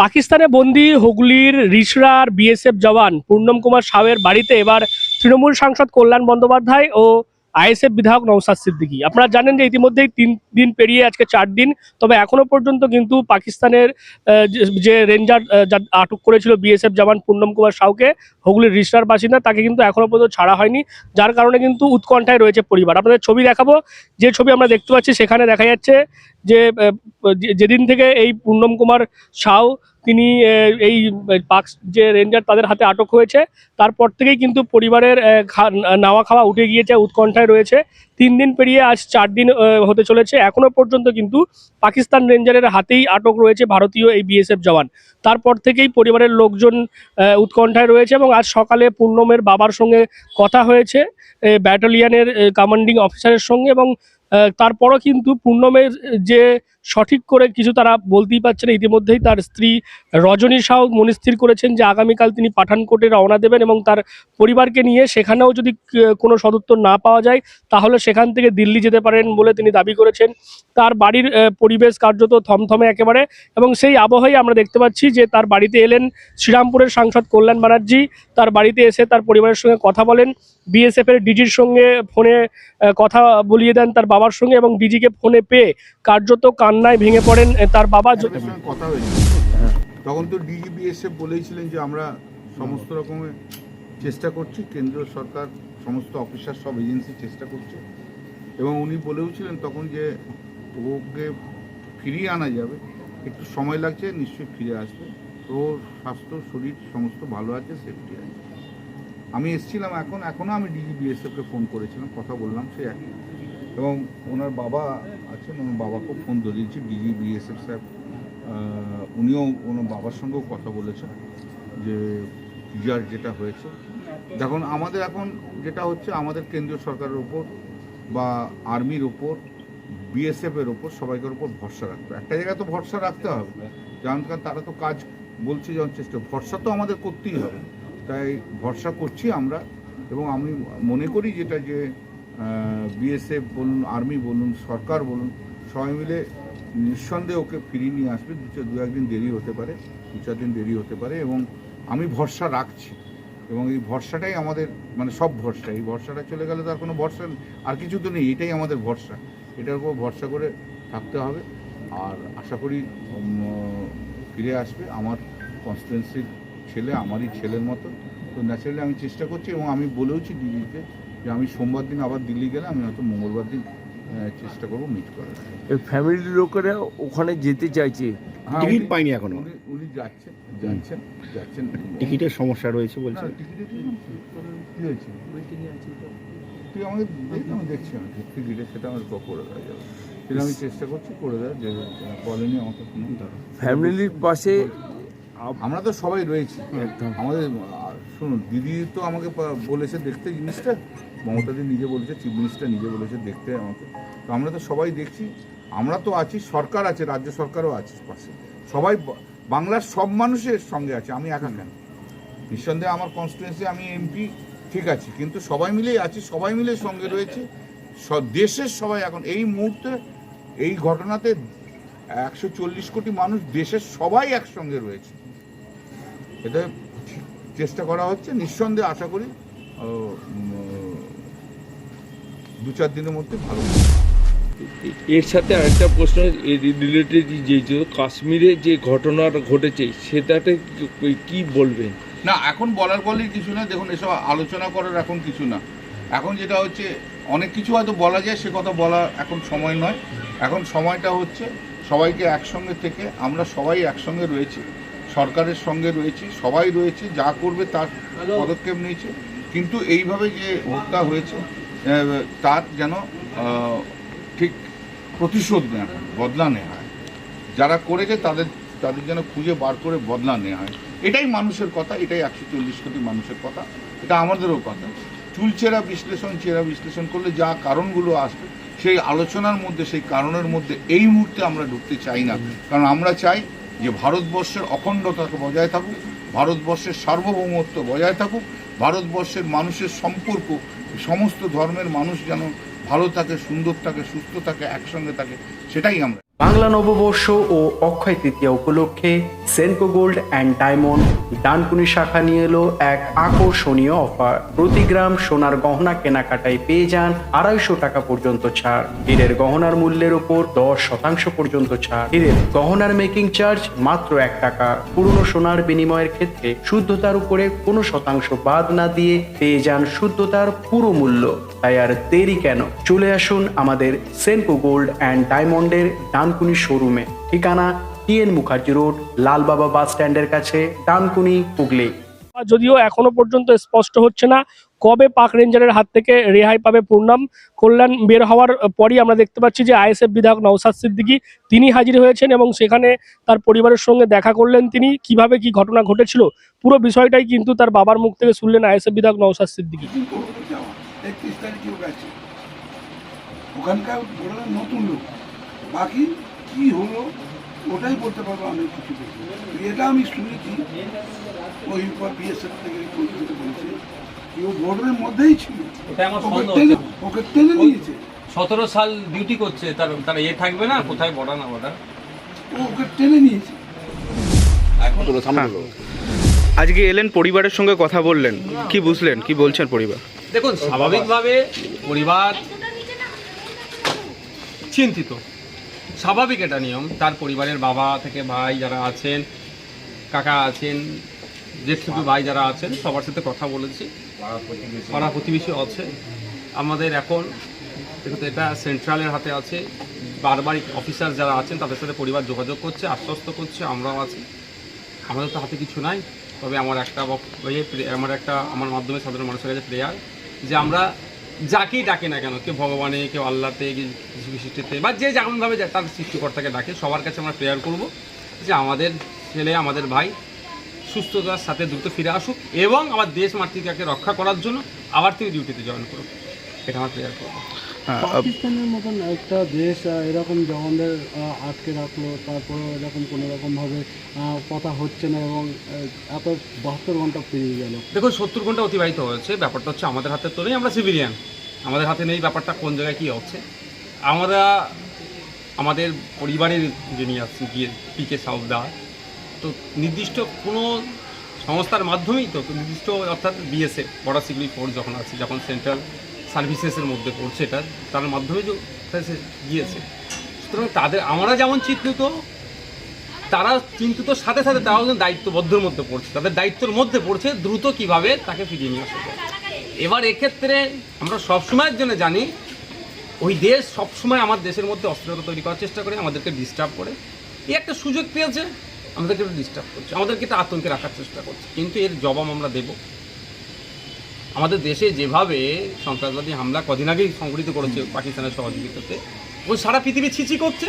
পাকিস্তানে বন্দি হুগলির রিসরার বিএসএফ জওয়ান পূর্ণম কুমার সাউয়ের বাড়িতে এবার তৃণমূল সাংসদ কল্যাণ বন্দ্যোপাধ্যায় ও আইএসএফ বিধায়ক নৌসাদ সিদ্দিকী। আপনারা জানেন যে ইতিমধ্যেই তিন দিন পেরিয়ে আজকে চার দিন, তবে এখনও পর্যন্ত কিন্তু পাকিস্তানের যে- রেঞ্জার আটক করেছিল বিএসএফ জওয়ান পূর্ণম কুমার সাউকে, হুগলির রিসরার বাসিন্দা, তাকে কিন্তু এখনও পর্যন্ত ছাড়া হয়নি। যার কারণে কিন্তু উৎকণ্ঠায় রয়েছে পরিবার। আপনাদের ছবি দেখাবো। যে ছবি আমরা দেখতে পাচ্ছি, সেখানে দেখা যাচ্ছে যে যেদিন থেকে এই পূর্ণম কুমার সাউ তিনি এই পাক, যে রেঞ্জার তাদের হাতে আটক হয়েছে, তারপর থেকেই কিন্তু পরিবারের নাওয়া খাওয়া উঠে গিয়েছে, উৎকণ্ঠায় রয়েছে। তিন দিন পেরিয়ে আজ চার দিন হতে চলেছে। এখনও পর্যন্ত কিন্তু পাকিস্তান রেঞ্জারের হাতেই আটক রয়েছে ভারতীয় এই বিএসএফ জওয়ান। তারপর থেকেই পরিবারের লোকজন উৎকণ্ঠায় রয়েছে এবং আজ সকালে পূর্ণমের বাবার সঙ্গে কথা হয়েছে ব্যাটালিয়ানের কমান্ডিং অফিসারের সঙ্গে এবং তারপরও কিন্তু পূর্ণমের যে সঠিক করে কিছু তারা বলতেই পারছে না। ইতিমধ্যেই তার স্ত্রী রজনী শাহ মনস্থির করেছেন যে আগামীকাল তিনি পাঠানকোটে রওনা দেবেন এবং তার পরিবারকে নিয়ে সেখানেও যদি কোনো সদুত্তর না পাওয়া যায়, তাহলে সেখান থেকে দিল্লি যেতে পারেন বলে তিনি দাবি করেছেন। তার বাড়ির পরিবেশ কার্যত থমথমে একেবারে এবং সেই আবহেই আমরা দেখতে পাচ্ছি যে তার বাড়িতে এলেন শ্রীরামপুরের সাংসদ কল্যাণ ব্যানার্জি। তার বাড়িতে এসে তার পরিবারের সঙ্গে কথা বলেন। বিএসএফের ডিজির সঙ্গে ফোনে কথা বলিয়ে দেন তার বাবার সঙ্গে এবং ডিজিকে ফোনে পেয়ে কার্যত কান্নায় ভেঙে পড়েন তার বাবা কথা তখন তো ডিজিবিএসএফ বলেইছিলেন যে আমরা সমস্ত রকমের চেষ্টা করছি কেন্দ্রীয় সরকার, সমস্ত অফিসার সব এজেন্সি চেষ্টা করছে। এবং উনি বলেওছিলেন তখন যে ওকে ফিরিয়ে আনা যাবে। একটু সময় লাগছে, নিশ্চয়ই ফিরে আসবে। ওর স্বাস্থ্য, শরীর, সমস্ত ভালো আছে, সেফটি আছে। আমি এসেছিলাম এখন, এখনও আমি ডিজিবিএসএফকে ফোন করেছিলাম, কথা বললাম, সে একই। এবং ওনার বাবা আছেন ওনার বাবাকেও ফোন ধরিয়েছি, ডিজি, বিএসএফ স্যার উনিও ওনার বাবার সঙ্গেও কথা বলেছেন যে যার যেটা হয়েছে। দেখুন, আমাদের এখন যেটা হচ্ছে, আমাদের কেন্দ্রীয় সরকারের উপর বা আর্মির উপর, বিএসএফ এর উপর সবাইকার উপর ভরসা রাখতে একটা জায়গায় তো ভরসা রাখতে হবে। যেমন কারণ তারা তো কাজ বলছে যখন চেষ্টা, ভরসা তো আমাদের করতেই হবে। তাই ভরসা করছি আমরা এবং আমি মনে করি যেটা যে বিএসএফ বলুন আর্মি বলুন, সরকার বলুন, সবাই মিলে নিঃসন্দেহে ওকে ফিরিয়ে নিয়ে আসবে। দু চার- দু একদিন দেরি হতে পারে, দু চার দিন দেরি হতে পারে এবং আমি ভরসা রাখছি। এবং এই ভরসাটাই আমাদের মানে সব ভরসা। এই ভরসাটা চলে গেলে তার কোনো ভরসা আর কিছু তো নেই, এটাই আমাদের ভরসা। এটার উপর ভরসা করে থাকতে হবে। আর আশা করি ফিরে আসবে আমার কনস্টিটুয়েন্সির ছেলে, আমারই ছেলের মতো। তো ন্যাচারালি আমি চেষ্টা করছি এবং আমি বলেওছি দিদিকে যে আমি সোমবার দিন আবার দিল্লি গেলে আমি হয়তো মঙ্গলবার দিন চেষ্টা করব মিট করার। ফ্যামিলির লোকেরা ওখানে যেতে চাইছে। হ্যাঁ, টিকিট পাইনি এখনও। উনি উনি যাচ্ছেন যাচ্ছেন যাচ্ছেন। টিকিটের সমস্যা রয়েছে বলছে। কি হয়েছে তুই আমাকে দেখ আমি দেখছি আমি টিকিটে সেটা আমার করে দেওয়া যাবে। সেটা আমি চেষ্টা করছি করে দেওয়ার যে বলেনি আমাকে ফ্যামিলির পাশে আমরা তো সবাই রয়েছি। একদম। আমাদের শুনুন দিদি তো আমাকে বলেছে দেখতে জিনিসটা। মমতাদি নিজে বলেছে চিফ মিনিস্টার নিজে বলেছে, দেখতে আমাকে। তো আমরা তো সবাই দেখছি, আমরা তো আছি, সরকার আছে, রাজ্য সরকারও আছে পাশে। সবাই বাংলার সব মানুষের সঙ্গে আছে, আমি একা কেন? নিঃসন্দেহে আমার কনস্টিটুয়েন্সি আমি এমপি ঠিক আছে, কিন্তু সবাই মিলেই আছি, সবাই মিলে সঙ্গে রয়েছে। দেশের সবাই এখন, এই মুহূর্তে, এই ঘটনাতে একশো চল্লিশ কোটি মানুষ, দেশের সবাই একসঙ্গে রয়েছে। এটা চেষ্টা করা হচ্ছে, নিঃসন্দেহে আশা করি দু চার দিনের মধ্যে ভালো। এর সাথে আরেকটা প্রশ্ন রিলেটেড যে যে কাশ্মীরে যে ঘটনাটা ঘটেছে সেটাতে কি- কি বলবেন? না এখন বলার বলেই কিছু না দেখুন এসব আলোচনা করার এখন কিছু না। এখন যেটা হচ্ছে অনেক কিছু হয়তো বলা যায় সে কথা বলা এখন সময় নয়। এখন সময়টা হচ্ছে সবাইকে একসঙ্গে থেকে আমরা সবাই একসঙ্গে রয়েছি। সরকারের সঙ্গে রয়েছি সবাই রয়েছে যা করবে তার পদক্ষেপ নিয়েছে। কিন্তু এইভাবে যে হত্যা হয়েছে তার যেন ঠিক প্রতিশোধ নেওয়া হয়, বদলা নেওয়া হয়। যারা করেছে তাদের তাদের যেন খুঁজে বার করে বদলা নেওয়া হয়। এটাই মানুষের কথা, এটাই একশো চল্লিশ কোটি মানুষের কথা। এটা আমাদেরও কথা। চুলচেরা বিশ্লেষণ চেরা বিশ্লেষণ করলে যা কারণগুলো আসবে, সেই আলোচনার মধ্যে, সেই কারণের মধ্যে এই মুহূর্তে আমরা ঢুকতে চাই না। কারণ আমরা চাই যে ভারতবর্ষের অখণ্ডতাকে বজায় থাকুক, ভারতবর্ষের সার্বভৌমত্ব বজায় থাকুক, ভারতবর্ষের মানুষের সম্পর্ক সমস্ত ধর্মের মানুষ যেন ভালো থাকে সুন্দর থাকে সুস্থ থাকে একসঙ্গে থাকে সেটাই আমরা বাংলা নববর্ষ ও অক্ষয় তৃতীয়া উপলক্ষে Senco gold and diamond Dankuni শাখা নিয়ে এলো এক আকর্ষণীয় অফার। প্রতি গ্রাম সোনার গহনা কেনাকাটায় পেয়ে যান আড়াইশো টাকা পর্যন্ত ছাড়। হীরের গহনার মূল্যের উপর দশ শতাংশ পর্যন্ত ছাড়। হীরের গহনার মেকিং চার্জ মাত্র এক টাকা। পুরনো সোনার বিনিময়ের ক্ষেত্রে শুদ্ধতার উপরে কোনো শতাংশ বাদ না দিয়ে পেয়ে যান শুদ্ধতার পুরো মূল্য। তাই আর দেরি কেন? চলে আসুন আমাদের সেন্টু গোল্ড অ্যান্ড ডায়মন্ডের ডানকুনি শোরুমে ঠিকানা TN Mukherjee road Lalbaba bus স্ট্যান্ডের কাছে, ডানকুনি হুগলি। যদিও এখনও পর্যন্ত স্পষ্ট হচ্ছে না কবে পাক রেঞ্জারের হাত থেকে রেহাই পাবে পূর্ণাম। কল্যাণ বের হওয়ার পরই আমরা দেখতে পাচ্ছি যে আইএসএফ বিধায়ক নওসাদ সিদ্দিকী তিনি হাজির হয়েছেন এবং সেখানে তার পরিবারের সঙ্গে দেখা করলেন তিনি। কীভাবে কি ঘটনা ঘটেছিল পুরো বিষয়টাই কিন্তু তার বাবার মুখ থেকে শুনলেন আইএসএফ বিধায়ক নওসাদ সিদ্দিকী। ওখানকার নতুন লোক। বাকি কি হলো? ওটাই বলতে পারব আমি কিছু। এটা আমি শুনেছি ওই পর বিএসএফ থেকে কলকাতা বলেছে কি ও বর্ডারের মধ্যেই ছিল। ওকে টেনে হচ্ছে। ওকে টেনে নিয়েছে। সতেরো সাল ডিউটি করছে তার তার এ থাকবে না কোথায় বর্ডার না বর্ডার ও ওকে টেনে নিয়েছে। এখন আজকে এলেন পরিবারের সঙ্গে কথা বললেন। কি বুঝলেন? কি বলছেন পরিবার? দেখুন স্বাভাবিকভাবে পরিবার চিন্তিত। স্বাভাবিক এটা নিয়ম। তার পরিবারের বাবা থেকে ভাই যারা আছেন কাকা আছেন জেঠু ভাই যারা আছেন সবার সাথে কথা বলেছি। পাড়া প্রতিবেশী। আছে। আমাদের এখন দেখুন এটা সেন্ট্রালের হাতে আছে বারবার অফিসার যারা আছেন তাদের সাথে পরিবার যোগাযোগ করছে আশ্বস্ত করছে আমরাও আছি। আমাদের তো হাতে কিছু নাই তবে আমার একটা আমার একটা আমার মাধ্যমে সাধারণ মানুষের কাছে প্রেয়ার যে আমরা যাকেই ডাকে না কেন, কেউ ভগবানে, কেউ আল্লাহতে কিছু সৃষ্টিতে বা যে যেমনভাবে তার সৃষ্টিকর্তাকে ডাকে। সবার কাছে আমরা প্রেয়ার করব যে আমাদের ছেলে, আমাদের ভাই সুস্থতার সাথে দ্রুত ফিরে আসুক এবং আমার দেশ মাতৃকাকে রক্ষা করার জন্য আবার তিনি ডিউটিতে জয়েন করুক। এটা আমার প্রেয়ার করব। পাকিস্তানের মতন একটা দেশ এরকম জওয়ানদের আটকে রাখল তারপরে এরকম কোনো রকমভাবে কথা হচ্ছে না এবং এত বাহাত্তর ঘণ্টা পেরিয়ে গেল। দেখুন সত্তর ঘণ্টা অতিবাহিত হয়েছে। ব্যাপারটা হচ্ছে আমাদের হাতে তো নেই আমরা সিভিলিয়ান আমাদের হাতে নেই ব্যাপারটা কোন জায়গায় কী হচ্ছে? আমরা আমাদের পরিবারের যিনি আছেন গিয়ে পিকে সাউদা তো নির্দিষ্ট কোনো সংস্থার মাধ্যমেই তো তো নির্দিষ্ট অর্থাৎ বিএসএফ বর্ডার সিকিউরিটি ফোর্স যখন আছে যখন সেন্ট্রাল সার্ভিসেসের মধ্যে পড়ছে এটা, তার মাধ্যমে গিয়েছে। সুতরাং তাদের, আমরা যেমন চিন্তিত, তারা চিন্তিত, সাথে সাথে তারাও যেন দায়িত্ববদ্ধের মধ্যে পড়ছে। তাদের দায়িত্বের মধ্যে পড়ছে দ্রুত কীভাবে তাকে ফিরিয়ে নিয়ে আসা যায়। এবার এক্ষেত্রে আমরা সবসময়ের জন্য জানি, ওই দেশ সবসময় আমার দেশের মধ্যে অস্থিরতা তৈরি করার চেষ্টা করে, আমাদেরকে ডিস্টার্ব করে। এই একটা সুযোগ পেয়েছে, আমাদেরকে একটু ডিস্টার্ব করছে, আমাদেরকে একটা আতঙ্কে রাখার চেষ্টা করছে। কিন্তু এর জবাব আমরা দেব। আমাদের দেশে যেভাবে সন্ত্রাসবাদী হামলা কদিন আগেই সংঘটিত করেছে পাকিস্তানের সহযোগিতাতে ও সারা পৃথিবী ছিচি করছে।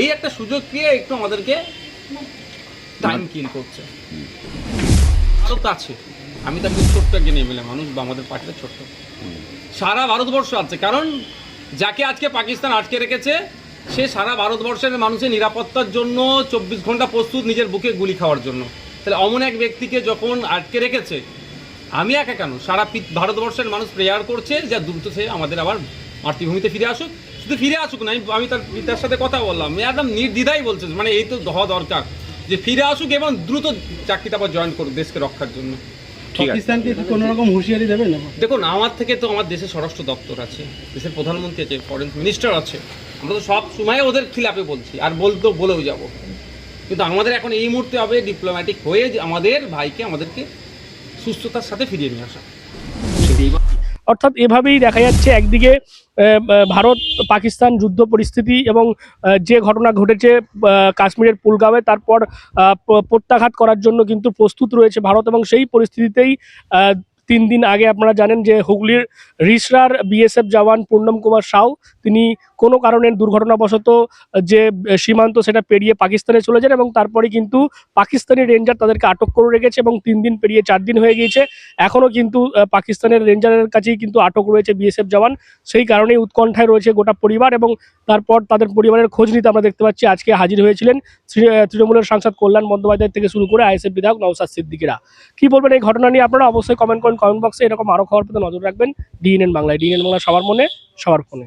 এই একটা সুযোগ পেয়ে একটু আমাদেরকে টাইম কিল করছে। আরও তো আছে। আমি তো একদম ছোট্ট একজন এমএলএ মানুষ বা আমাদের পার্টিটা ছোট্ট। সারা ভারতবর্ষ আছে। কারণ যাকে আজকে পাকিস্তান আটকে রেখেছে সে সারা ভারতবর্ষের মানুষের নিরাপত্তার জন্য চব্বিশ ঘণ্টা প্রস্তুত নিজের বুকে গুলি খাওয়ার জন্য। তাহলে অমন এক ব্যক্তিকে যখন আটকে রেখেছে আমি একা কেন? সারা ভারতবর্ষের মানুষ প্রেয়ার করছে যে দ্রুত সে আমাদের আবার মাতৃভূমিতে ফিরে আসুক। শুধু ফিরে আসুক না আমি- তার পিতার সাথে কথা বললাম। একদম নির্দ্বিধাই বলছে মানে এই তো হওয়া দরকার যে ফিরে আসুক এবং দ্রুত চাকরিটা আবার জয়েন করুক দেশকে রক্ষার জন্য। পাকিস্তানকে কোনো রকম হুঁশিয়ারি দেবেন? দেখুন আমার থেকে তো আমার দেশের স্বরাষ্ট্র দপ্তর আছে দেশের প্রধানমন্ত্রী আছে ফরেন মিনিস্টার আছে। আমরা তো সব সময় ওদের খিলাপে বলছি আর বলতো বলেও যাব। কিন্তু আমাদের এখন এই মুহূর্তে হবে ডিপ্লোম্যাটিক হয়ে আমাদের ভাইকে আমাদেরকে সুস্থতার সাথে ফিরিয়ে নিয়ে আসা। অর্থাৎ এভাবেই দেখা যাচ্ছে একদিকে ভারত, পাকিস্তান যুদ্ধ পরিস্থিতি এবং যে ঘটনা ঘটেছে কাশ্মীরের পুলগাঁওয়ে তারপর প্রত্যাঘাত করার জন্য কিন্তু প্রস্তুত রয়েছে ভারত এবং সেই পরিস্থিতিতেই তিন দিন আগে আপনারা জানেন যে হুগলির রিসরার বিএসএফ জওয়ান পূর্ণম কুমার সাউ, তিনি কোনো কারণে দুর্ঘটনাবশত যে সীমান্ত সেটা পেরিয়ে পাকিস্তানে চলে যান এবং তারপরে কিন্তু পাকিস্তানি রেঞ্জার তাদেরকে আটক করে রেখেছে এবং তিন দিন পেরিয়ে চার দিন হয়ে গিয়েছে। এখনও কিন্তু পাকিস্তানের রেঞ্জারের কাছেই কিন্তু আটক রয়েছে বিএসএফ জওয়ান। সেই কারণেই উৎকণ্ঠায় রয়েছে গোটা পরিবার এবং তারপর তাদের পরিবারের খোঁজ নিতে আমরা দেখতে পাচ্ছি, আজকে হাজির হয়েছিলেন তৃণমূলের সাংসদ কল্যাণ বন্দ্যোপাধ্যায় থেকে শুরু করে আইএসএফ বিধায়ক নওসাদ সিদ্দিকিরা। কি বলবেন এই ঘটনা নিয়ে আপনারা অবশ্যই কমেন্ট করেন কমেন্ট বক্সে এরকম আরও খবর পেতে নজর রাখবেন। ডিএনএন বাংলায়। ডিএনএন বাংলা সবার মনে, সবার ফোনে।